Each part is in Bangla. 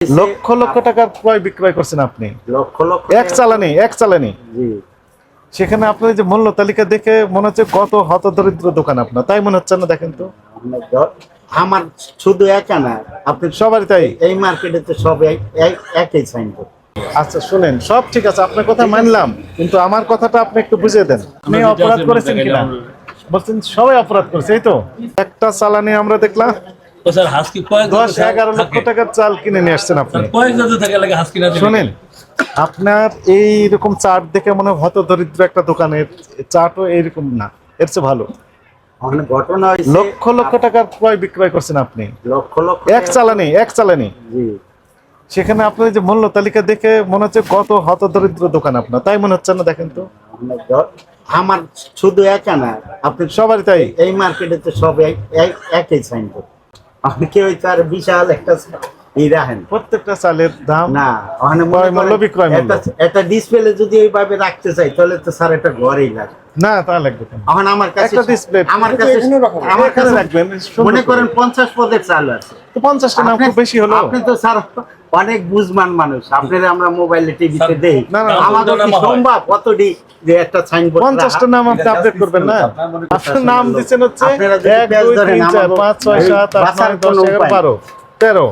লক্ষ লক্ষ টাকার ক্রয় বিক্রয় করছেন আপনি? লক্ষ লক্ষ এক চালানি এক চালানি? সেখানে আপনার যে মূল্য তালিকা দেখে মনে হচ্ছে কত হতদরিদ্র দোকান আপনার তাই মনে হচ্ছে না দেখেন তো? আমার শুধু একা না আপনি সবারই তাই? এই মার্কেটে তো সব এক- এক- একই সাইনবোর্ড আচ্ছা শুনেন সব ঠিক আছে আপনার কথা মানলাম কিন্তু আমার কথাটা আপনি একটু বুঝিয়ে দেন। আপনি অপরাধ করেছেন কিনা? বলছেন সবাই অপরাধ করেছে এই তো? একটা চালানি আমরা দেখলাম ও স্যার হাস্কি কয়েক দশ এগারো লক্ষ টাকার চাল কিনে নিয়ে আসছেন আপনি। কয়েক জাতের থাকে লাগে হাস্কি না থাকে। আপনার এই রকম চাট দেখে মনে হয় হত দরিদ্র একটা দোকানের চাটও এইরকম না। এর চেয়ে ভালো। ঘটনা লক্ষ লক্ষ টাকার ক্রয় বিক্রয় করছেন আপনি। লক্ষ লক্ষ এক চালানি এক চালানি। জি। সেখানে আপনার যে মূল্য তালিকা দেখে মনে হচ্ছে কত হত দরিদ্র দোকান আপনার। তাই মনে হচ্ছে না দেখেন তো। আমার শুধু একা না আপনি সবারই তাই। এই মার্কেটে তো সব এক- এক- একই সাইনবোর্ড আপনি ওই তার বিশাল একটা এই প্রত্যেকটা চালের দাম না মানে মূল্য। বিক্রয় এটা ডিসপ্লে যদি এইভাবে রাখতে চাই তাহলে তো স্যার এটা ঘরেই লাগে। না তা লাগবে এখন আমার কাছে একটা ডিসপ্লে আমার কাছে আমার কাছে মনে করেন 50 পদের চাল আছে। তো 50 টা নাম খুব বেশি হলো। আপনি তো স্যার অনেক বুঝমান মানুষ। আপনাদের আমরা মোবাইলে টিভিতে দেই। আমাদের কি সম্ভব? কতটি যে একটা সাইনবোর্ড 50 টা নাম আপনি আপডেট করবেন না। আপনার নাম দিবেন হচ্ছে 1 2 3 4 5 6 7 8 9 10 11 12 তেরো।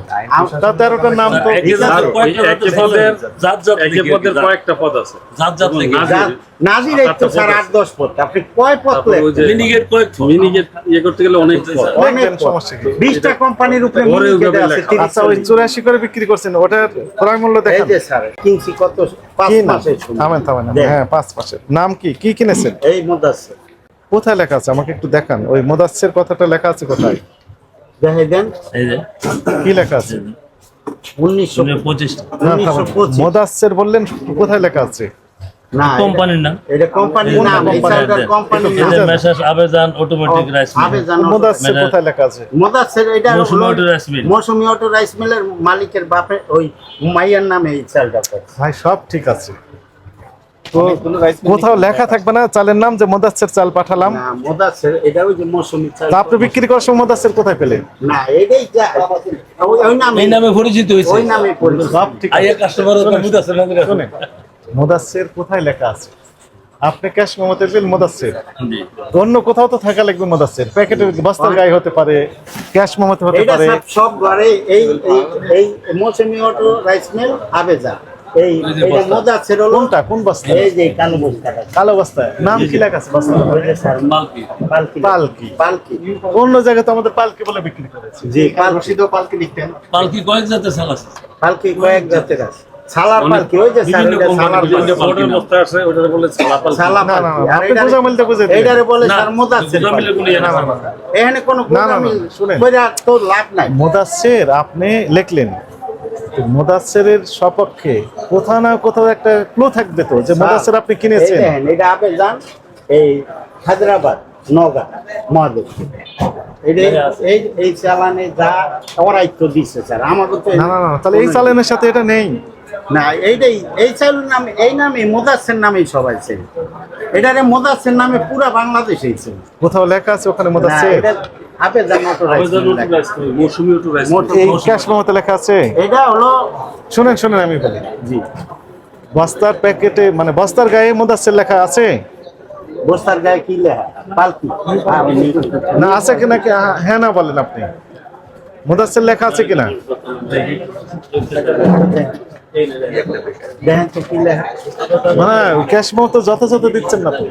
তা তেরোটার নাম তো একে ঠিক আছে। জাতের কয়েকটা জাতের একই থাকে। পদের জাত জাত একই থেকে, পদের জাত- কয়েকটা পদ আছে। জাত জাত থেকে। নাজির। নাজির এই তো স্যার আট দশ পদ। আপনি কয় পদ তারপরে ওই যে মিনিগেট কয়েক মিনিগেট ইয়ে করতে গেলে অনেক অনেক সমস্যা বিশটা কোম্পানির উপরে ঘরে মিনিকেট ওইভাবে আছে লেখা। 30 আচ্ছা ওই চুরাশি করে বিক্রি করছেন। ওটার ক্রয় মূল্য এই যে স্যার কিনছি কত? পাঁচ কি নাম থামেন থামেন হ্যাঁ পাঁচ নাম কি? কি কিনেছেন? এই কোথায় লেখা আছে? আমাকে একটু দেখান। ওই মোদাচ্ছের কথাটা লেখা আছে কোথায়? দেখে দেন কি লেখা আছে? উনিশশো দুনিয়া পঁচিশটা। না উনিশশো থামেন পঁচিশ। মোদাচ্ছের বললেন কোথায় লেখা আছে? না কোম্পানির নাম। এটা কোম্পানির নাম এই কোম্পানি? চালটার কোম্পানির নাম। যে আবেজান অটোমেটিক রাইস মিল। আবে জানো মোদাচ্ছের কোথায় লেখা আছে? মদাসের এটা Mousumi auto rice mill. Mousumi auto rice মিলের মালিকের বাপে ওই মাইয়ার নামে এই চালটা ভাই সব ঠিক আছে। কোথাও লেখা থাকবে না চালের নাম যে মোদাচ্ছের চাল পাঠালাম। না মদাসের এটা ওই যে মৌসুমী চাল আপনি বিক্রি করার সময় মোদাচ্ছের কোথায় পেলেন? না এটাই ওই- নামে। এই নামে পরিচিত হয়েছে। ওই নামে পরিচিত। সব ঠিক আইয়া কাস্টমার। শোনেন মোদাচ্ছের কোথায় লেখা আছে? আপনি ক্যাশ মেমোতে পেলেন মোদাচ্ছের জি। অন্য কোথাও তো থাকা লাগবে মোদাচ্ছের প্যাকেটের বস্তার গায়ে হতে পারে ক্যাশ মেমোতে হতে পারে। সব ঘরে এই এই এই মৌসুমী অটো রাইস মিল আবেজা। এই এই এটা বস্তা। মদাসের কোনটা? কোন বস্তা? এই যে কালো বস্তাটা। কালো বস্তায় নাম কি লেখা আছে বস্তা ওই যে স্যার মালকি। পালকি। পালকি। পালকি। অন্য জায়গায় তো আমাদের পালকি বলে বিক্রি করেছে। জি রশিদও পালকি। লিখতেন। পালকি কয়েক জাতের চাল আছে। পালকি কয়েক জাতের আছে। সালার পালকি ওই যে স্যার এটা কোম্পানি, সালার বিভিন্ন পালকি। আছে ওটাকে বলে ছালাপাল সালা না, না, পালকি। আর আপনি এটারে- বুঝা মিলতে বুঝে এটারে বলে স্যার মোদাচ্ছের মিলে কোনো না, না, না। এখানে কোনো না, না, না, শুনেন। কইরা তো লাভ নাই। মোদাচ্ছের আপনি লিখলেন। তো মোদাচ্ছেরের সপক্ষে কোথাও না কোথাও একটা ক্লু থাকবে তো যে মোদাচ্ছের আপনি কিনেছেন। এটা আপে যান এই হায়দ্রাবাদ নগা মহাদেব এই এই চালানে যা ওরাই দিচ্ছে স্যার। আমাকে তো না না না তাহলে এই চালানের সাথে এটা নেই। না এইটাই এই নামে এই নামে মোদাসের নামেই সবাই চেনে এটারে মোদাসের নামে পুরা বাংলাদেশেই চেনে কোথাও লেখা আছে ওখানে না, লেখা। আছে? এটা হলো শুনেন শুনেন আমি বলি। জি। বস্তার প্যাকেটে মানে বস্তার গায়ে মোদাচ্ছের লেখা আছে? বস্তার গায়ে কি লেখা? পালকি। হ্যাঁ, না আছে কিনা কি? হ্যাঁ- না বলেন আপনি। মোদাচ্ছের লেখা আছে কিনা? মানে ক্যাশ মেমো তো যথাযথ দিচ্ছেন না তো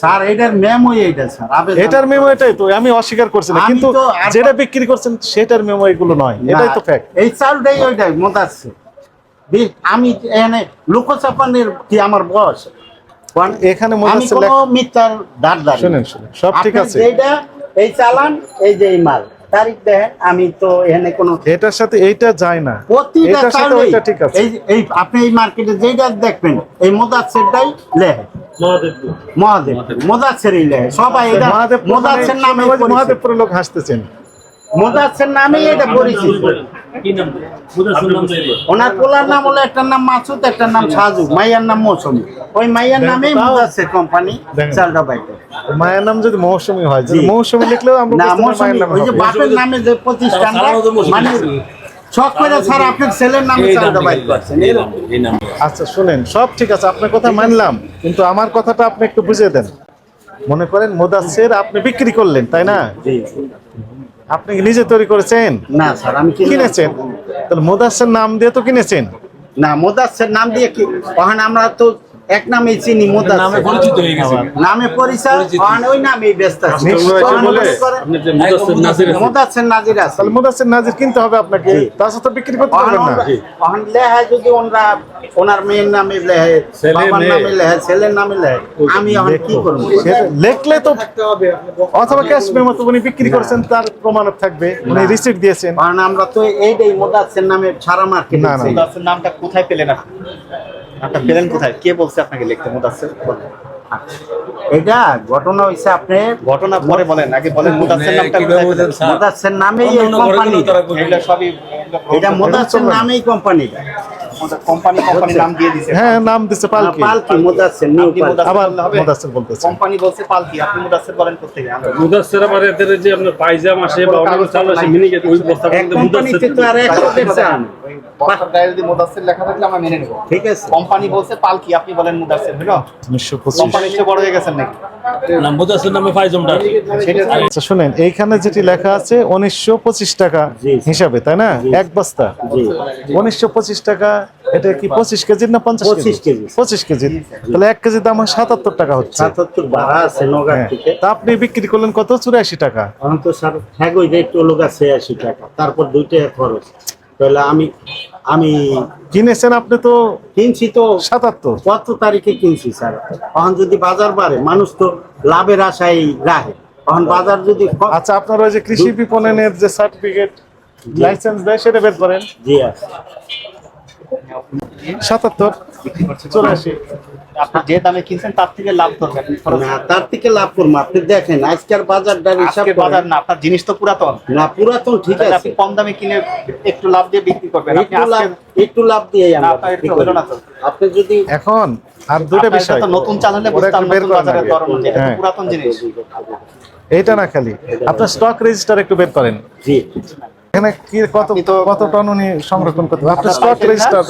স্যার এটার এটার মেমো এটাই তো আমি অস্বীকার করছি না। কিন্তু যেটা বিক্রি করছেন সেটার মেমো এগুলো নয়। এটাই তো ফ্যাক্ট এই চালটাই ওইটাই মোদাচ্ছে আমি এখানে লোকচাপানের কি আমার বয়স? এখানে আমি মোদাচ্ছের মিথ্যার দাঁড় দাঁড় শুনেন শুনেন সব ঠিক আছে। এইটা এই চালান এই যে এই মাল তারিখ দেখেন আমি তো এখানে কোনো এটার সাথে এইটা যায় না। প্রতিটা সাথে ওইটা ঠিক আছে। এই আপনি এই মার্কেটে যেটা দেখবেন এই মোদাচ্ছেরটাই লেহে মহাদেবপুর। মহাদেব মোদাচ্ছেরই সবাই এটা মহাদেবপুর নামে লোক হাসতেছেন। মোদাচ্ছের নামেই এটা পরিচিত। কি নাম? বুঝাচ্ছের নাম তো এই। ওনার পোলার নাম হলো একটার নাম মাসুদ একটার নাম সাজু মাইয়ার নাম মৌসুমি। ওই মাইয়ার নামেই কোম্পানি চালটা বাইকে মায়ের নাম যদি মৌসুমী হয় মৌসুমী লিখলেও আমরা না মৌসুমি মায়ের ওই যে বাপের নামে যে প্রতিষ্ঠানটা। মানে শখ করে স্যার আপনার ছেলের নামে বাইর করছেন। আচ্ছা শুনেন সব ঠিক আছে আপনার কথা মানলাম কিন্তু আমার কথাটা আপনি একটু বুঝিয়ে দেন। মনে করেন মোদাসের আপনি বিক্রি করলেন তাই না? আপনি কি নিজে তৈরি করেছেন? না স্যার আমি কিনে- কিনেছেন? তাহলে মোদাসের নাম দিয়ে তো কিনেছেন। না মোদাসের নাম দিয়ে কি ওখানে আমরা তো এক নামেই চিনি নামে পরিচিত হয়ে গেছে। নামে পরিচয়। ওখানে ওই নামেই ব্যস্ত আছি। নিশ্চয় ওখানে বলে। করেন আপনি যে মুদাসসির নাজির আছেন, মোদাসের নাজির আছে। তাহলে মোদাসের নাজির কিনতে হবে আপনাকে। জি। তাছাড়া তো বিক্রি করতে পারবেন না। লেহায় যদি ওনারা ওনার মেয়ের নামে লেহে বাবার নামে লেহে ছেলের নামে লেহে আমি এখন কি করব? লেখলে তো অথবা ক্যাশ মেমো তো উনি বিক্রি করেছেন তার প্রমাণ থাকবে। উনি না। রিসিপ্ট দিয়েছেন। কারণ আমরা তো এইটাই মোদাসের নামে সারা মার্কেট না। নামটা কোথায় পেলেন আপনি? নামটা পেলেন কোথায়? কে বলছে আপনাকে লিখতে? মুদাসের এটা ঘটনা হইছে আপনি ঘটনা পরে বলেন। আগে বলেন মুদাসের নামটা? মোদাসের নামেই এই কোম্পানি। এগুলো সবই এটা মোদাসের নামেই কোম্পানিটা। কোম্পানি কোম্পানি নাম দিয়ে দিছে হ্যাঁ নাম দিচ্ছে পালকি। পালকি মোদাসের নিউ পালকি। আবার বললে বলতেছে। কোম্পানি বলছে পালকি আপনি মুদাসের বলেন কোথেকে? মুদাসসির আবার এদের যে আপনার পায়জাম আসে বা অনেক চাল আসে মিনি গেট ওই বস্তার এক মধ্যে তো আর একটা দেখছেন বস্তার গায়ে যদি মুদাসের লেখা থাকলে আমরা মেনে নেব। ঠিক আছে। কোম্পানি বলছে পালকি আপনি বলেন মুদাসের হলো? উনিশশো পঁচিশ। কোম্পানি চেয়ে বড় হয়ে গেছেন নাকি? না, মুদাসের নামে পায়জামটা সেটা আচ্ছা শুনেন এইখানে যেটি লেখা আছে উনিশশো পঁচিশ টাকা হিসাবে তাই না? এক বস্তা। জি। উনিশশো পঁচিশ টাকা এটা কি পঁচিশ কেজির না পঞ্চাশ 25 কেজি। পঁচিশ কেজি। তাহলে এক কেজির দাম সাতাত্তর টাকা হচ্ছে। সাতাত্তর ভাড়া আছে নগার হ্যাঁ। থেকে। তা আপনি বিক্রি করলেন কত? চুরাশি টাকা। তো স্যার হ্যাঁ ওই হলো ছিয়াশি টাকা। তারপর দুই টাকা খরচ। তাহলে আমি আমি কিনেছেন আপনি তো কিনছি তো সাতাত্তর। কত তারিখে কিনছি স্যার? এখন যদি বাজার বাড়ে মানুষ তো লাভের আশায় রাখে। এখন বাজার যদি আচ্ছা আপনার ওই যে কৃষি বিপণনের যে সার্টিফিকেট লাইসেন্স দেয় সেটা বের করেন। জি আছে। সাতাত্তর। চুরাশি আপনি যে দামে কিনছেন তার থেকে লাভ করবেন। না তার থেকে লাভ করব আপনি দেখেন আজকের বাজারটা হিসাব বাজার না আপনার জিনিস তো পুরাতন। না পুরাতন ঠিক আছে। আপনি কম দামে কিনে একটু লাভ দিয়ে বিক্রি করবেন। একটু লাভ একটু লাভ দিয়ে আমরা বিক্রি একটু না তো। আপনি যদি এখন আর দুটো বিষয়। তো নতুন চাল হলে বুঝতাম নতুন বাজারের দর অনুযায়ী এটা তো হ্যাঁ। পুরাতন জিনিস। এইটা না খালি। আপনার স্টক রেজিস্টার একটু বের করেন। জি। এখানে কি কত কত টন উনি সংরক্ষণ করতে আপনার স্টক রেজিস্টার।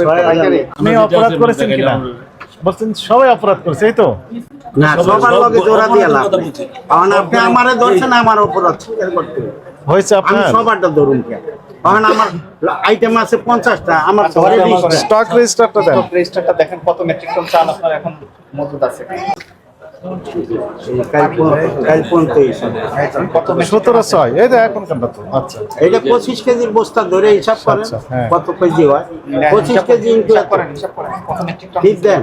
আপনি অপরাধ করেছেন কিনা? বলছেন সবাই অপরাধ করেছে এই তো? না সবার লগে জোড়া দিয়ে লাভ আপনি আমারে ধরছেন আমার উপর অত্যাচার করতে। হয়েছে আমি সবারটা ধরুন কে? এখন আমার আইটেম আছে পঞ্চাশটা আমার আচ্ছা, স্টক রেজিস্টারটা দেন। রেজিস্টারটা দেখেন কত মেট্রিক টন চাল আপনার এখন মজুদ আছে। সতেরো? ছয়। এই তো এখনকারটা তো? আচ্ছা এটা পঁচিশ কেজির বস্তা ধরে হিসাব করেন আচ্ছা, হ্যাঁ। কত কেজি হয়। পঁচিশ কেজি ঠিক দেন।